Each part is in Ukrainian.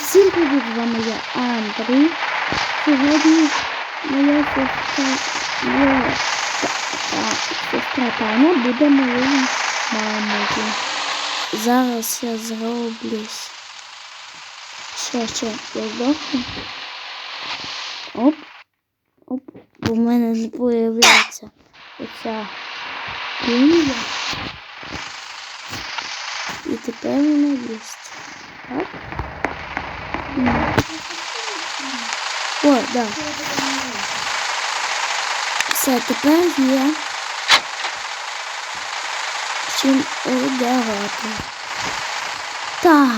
всім привіт, з вами я Андрій. Сьогодні моя сестра, моя сестра Таня буде моєю мамою. Зараз я зроблюсь. Ще, ще, я здохну. Оп, оп, бо в мене не появляється оця лінія. І тепер вона є. Так? О, да. Все, тепер є чим одягати. Так.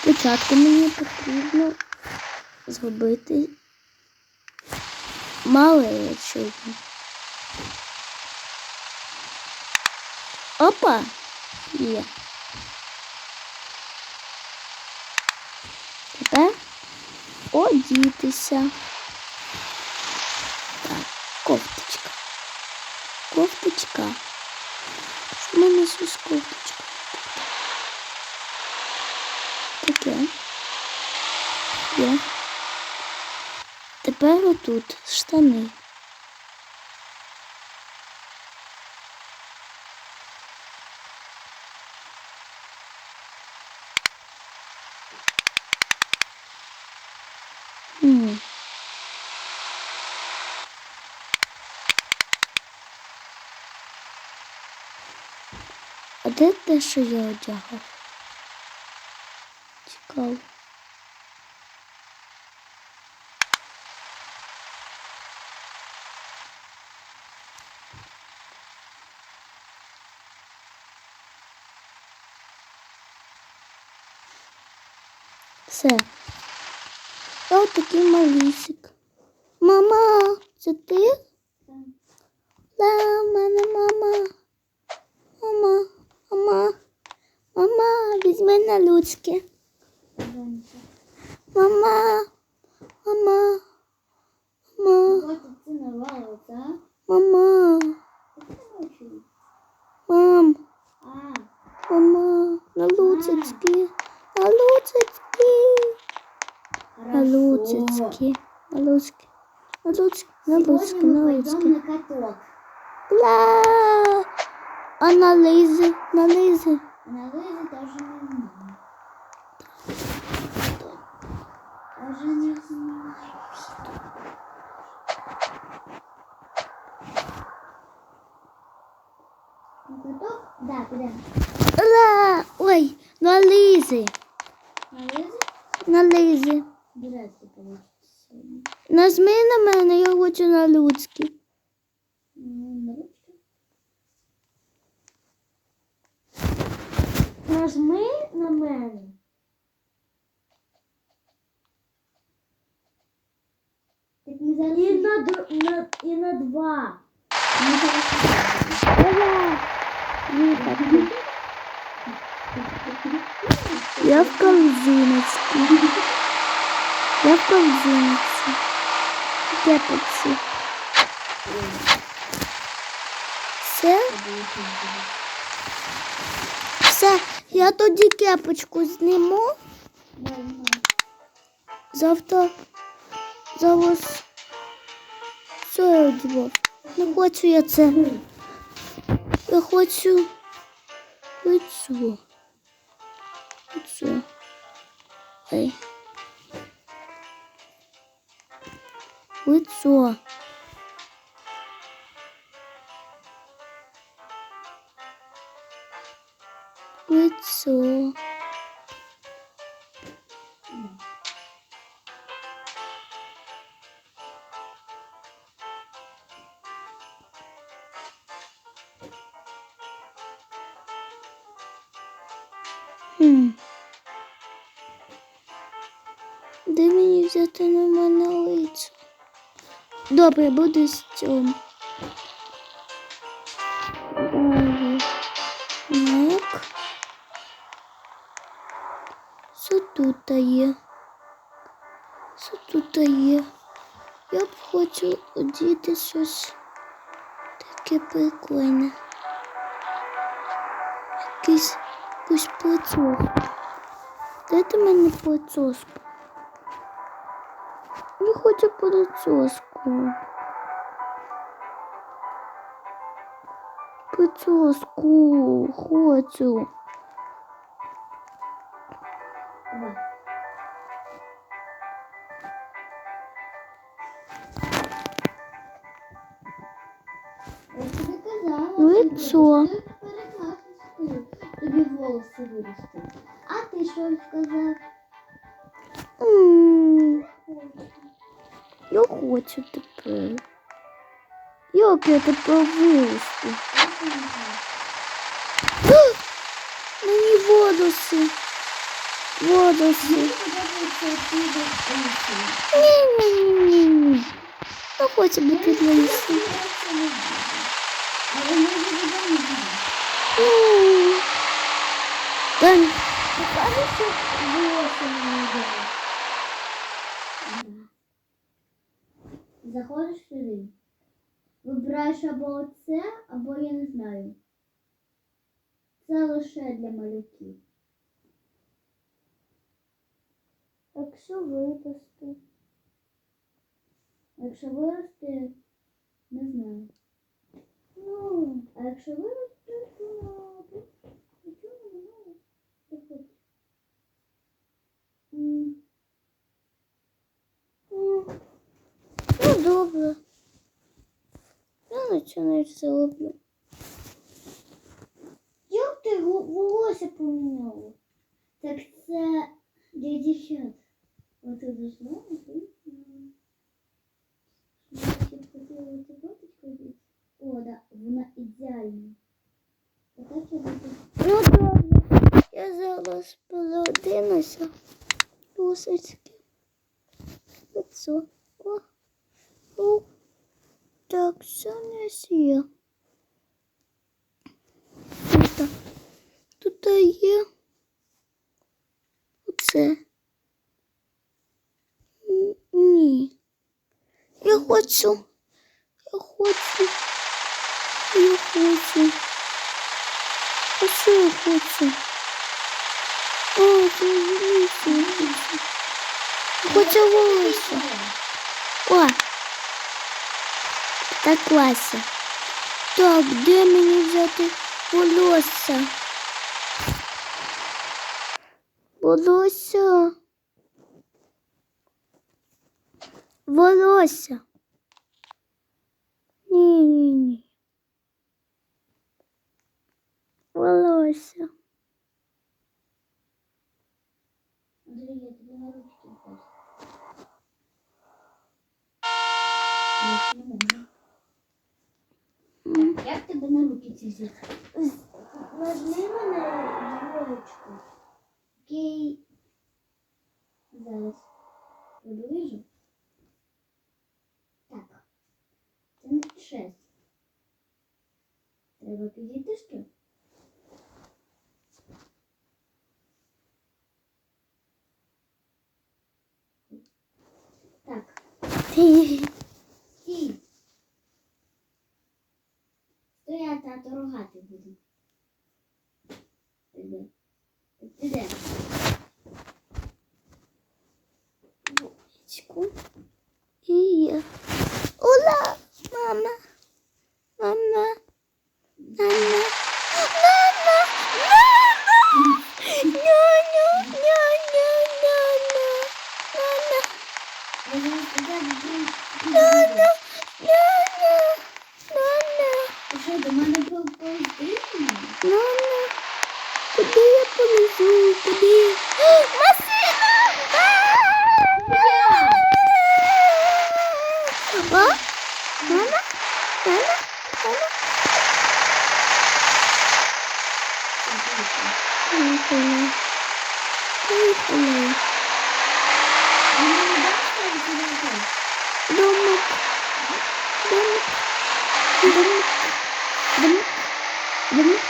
Спочатку мені потрібно зробити малечу. Опа! Є. Тепер одітися. Так, кофточка. Кофточка. Що в мене щось кофточка? Таке. Є. Тепер отут штани. М. А де те, що я одягав? Цікаво. Все. От такий малісик. Мама, це ти? Да, в мене мама. Мама, мама, мама, візьми на людське. Мама, мама, мама, мама, мам, мама, на луцицькі, на луцицькі, на луцицькі, на луцькі, на луцькі, на Сьогодні на пойдемо на каток. А на лизи, на лизи. На лыжи даже не знаю. Даже не знаю. На каток? Да, куда? Ла! Ой, на лизи, На лыжи? на лизи. Ли получится. Нажми на мене, я хочу на людські. Ну, на ручку. Нажми на мене. Так ми зараз... І на, д- на, і на два. Ми зараз... Давай. Їхати. Я в корзиночці. Я в корзиночці. Кепочці. Все? Все, я тоді кепочку зніму. Завтра зараз що я? Не хочу я це. Я хочу лицо. Лицо. Ей. Лицо. Лицо. Добре, буду з. Далі. Так. Що тут є? Що тут є? Я б хочу одіти щось таке прикольне. Якийсь якусь працювати. Дайте мені працювати. Я хочу працювати. Працювати хочу. Як я тепер виросту? Мені водоси. Водоси. Мені подобається ці волоси. Ні-ні-ні-ні. Я хочу бути лисим. Вибираєш або оце, або я не знаю. Це лише для малюків. Якщо вирости. Якщо виросте, не знаю. Ну, а якщо виросте, то нічого не знаю. Як хочеш. Ну, добре. Я починаю це роблю. Як ти волосся поміняла? Так це для дівчат. От ти зайшла, і ти... Я хотіла цю фоточку взяти. О, да, вона ідеальна. Така чудова. Ну, добре. Я зараз переодинуся. Досочки. Лицо. О. О. Так, все не. Тут, є оце. Ні. Я хочу. Я хочу. Я хочу. Що я хочу? О, це я хочу волосся. О! Так класно. Так, де мені взяти волосся? Волосся. Волосся. Ні, ні, ні. Волосся. Андрій, я тобі на ручки тебе на руки ці взяти? Возьми мене двоєчку. Окей. Зараз приближу. Так. Це не шесть. Треба підійти ще. Так. Tamam. Tamam. Domuk. Domuk. Domuk. Domuk. Domuk.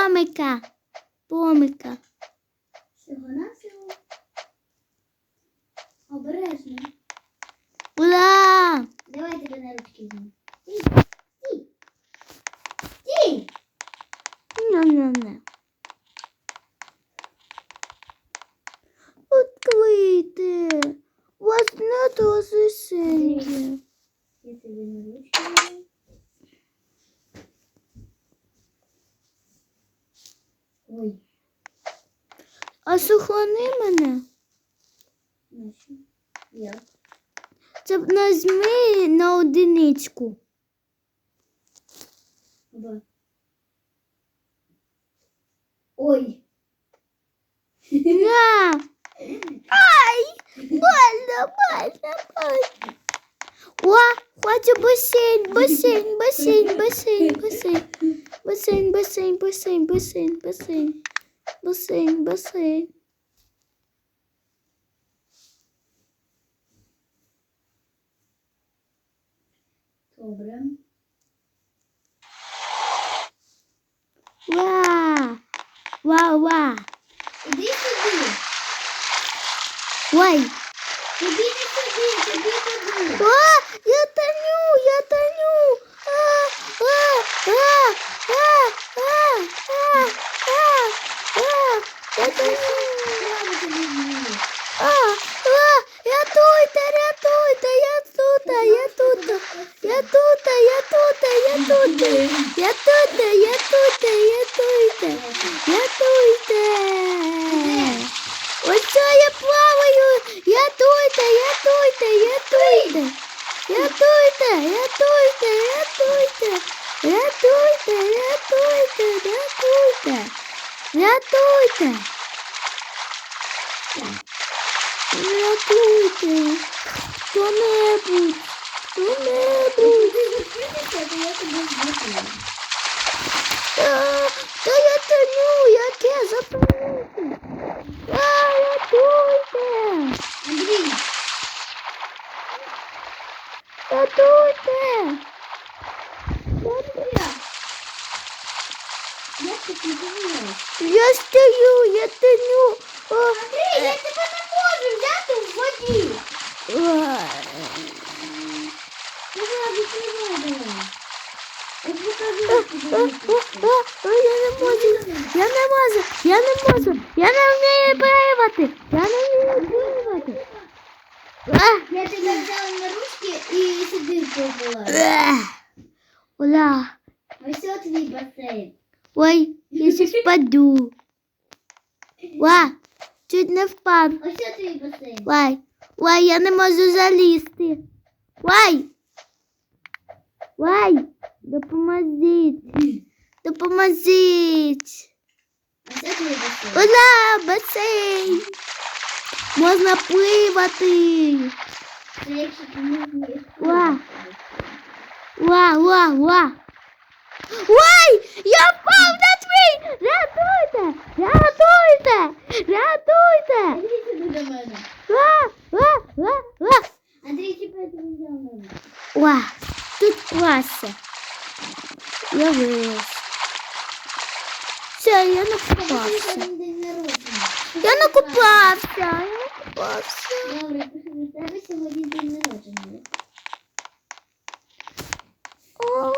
Pômica. Pômica. нажми на одиничку. Ой. На. Ай! Больно, больно, больно. О, хочу бассейн, бассейн, бассейн, бассейн, бассейн. Бассейн, бассейн, бассейн, бассейн, бассейн. Бассейн, бассейн. Добре. Ва! Ва, ва. Іди сюди. Ой. Я тут Хто-небудь! Хто-небудь! Та я тону, яке запитую! А, я тут Рятуйте! тут. Я стою, я тоню! Андрій, я тебе не можу взяти в воді. Я не можу. Я не можу, я не можу. Я не вмію плавати. Я не вмію плавати. Я тебе взяла на ручки і сюди побула. Ех. Ура. Ось от твій басейн. Ой, я сейчас паду. Ва, чуть не впав. Ось от твій басейн. Вай, вай, я не можу залізти. Вай. Вай, допоможіть. Допоможіть. Твій басейн. Ура, басейн. Можна пливати. Це якщо ти не вмієш. Ва. Ва, ва, ва. Ой, я впав Рятуйте! Рятуйте! Ла, ла, ла, ла. Андрій, типа это не делал. Ла, тут класса. Я вылез. Все, я накупався. Я накупався, я накупався. Добре, у сьогодні день народження. О,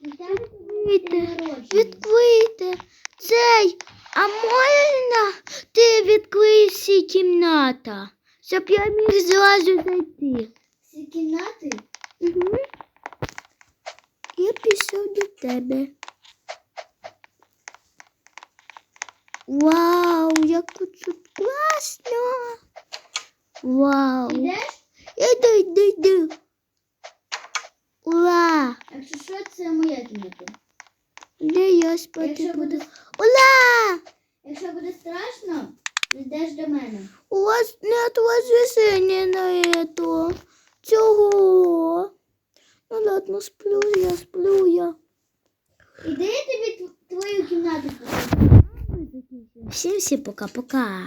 відплити, відплити. Цей а можна ти відкриєш кімната, щоб я міг зразу зайти? Всі кімнати? Угу. Я пішов до тебе. Вау, як тут класно. Вау. Ідеш? Іду, іду, іду. Ура! Якщо що, це моя кімната. Де я спати Якщо буду? Буде, якщо буде страшно, йдеш до мене. У вас нет возвышения на это. Цього. Ну ладно, сплю я, сплю я. Іди я тобі тв- твою кімнату покажу. Всем всім пока-пока.